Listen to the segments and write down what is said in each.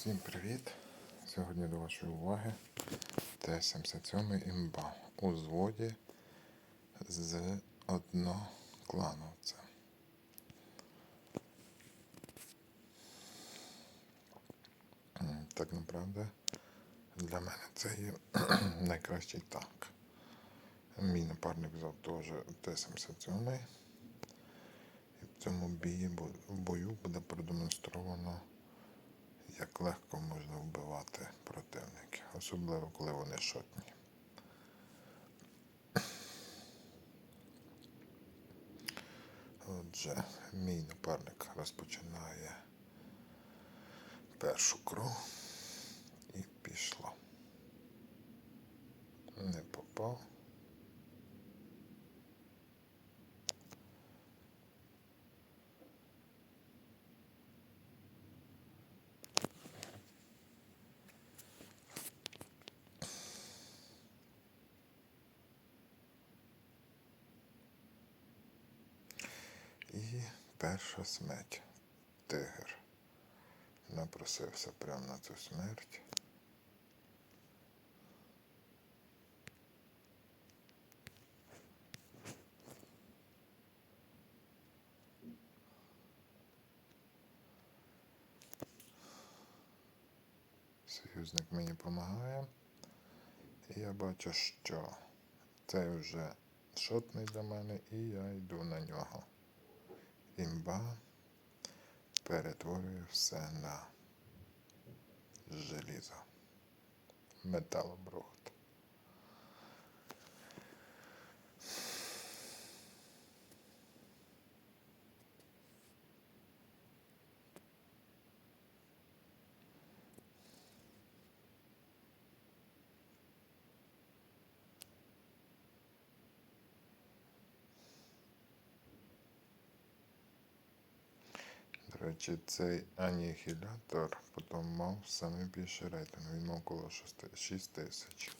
Всім привіт! Сьогодні до вашої уваги Т-77 імба у зводі з одноклановця. Так направда для мене це є найкращий танк. Мій напарник взяв теж Т-77. І в цьому бою буде продемонстровано легко можна вбивати противників, особливо коли вони шотні. Отже, мій напарник розпочинає першу кров і пішло. Не попав. І перша смерть. Тигр. Напросився прямо на цю смерть. Союзник мені допомагає. І я бачу, що це вже шотний для мене, і я йду на нього. Імба перетворює все на желізо. Металобрухт. До речі, цей анігілятор потім мав саме більший рейтинг. Він мав коло 6 тисяч.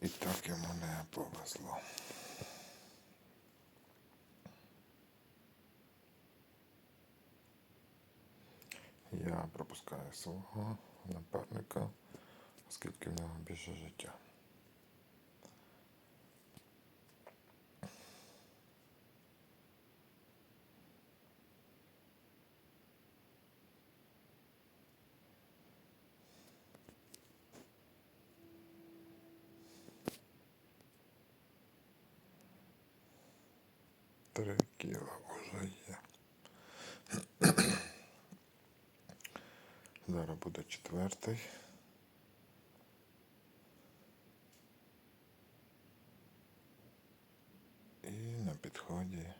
І так йому не повезло. Я пропускаю свого напарника, оскільки в нього більше життя. Три кіла вже є. Зараз буде четвертий. І на підході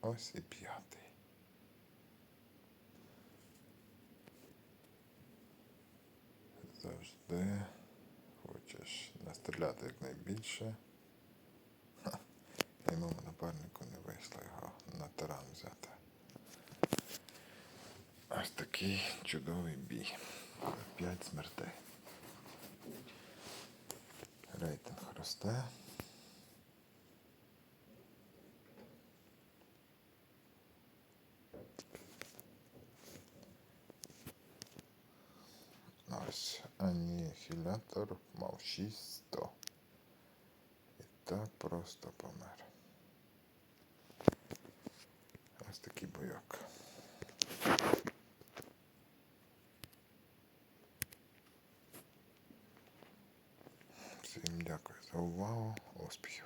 ось і п'ятий. Завжди хочеш настріляти якнайбільше. Моєму напарнику не вийшло його на таран взяти. Ось такий чудовий бій. П'ять смертей. Рейтинг росте. Ось анігілятор мав 600. І так просто помер. Ось такий бойок. Всім дякую за увагу. Успіхів.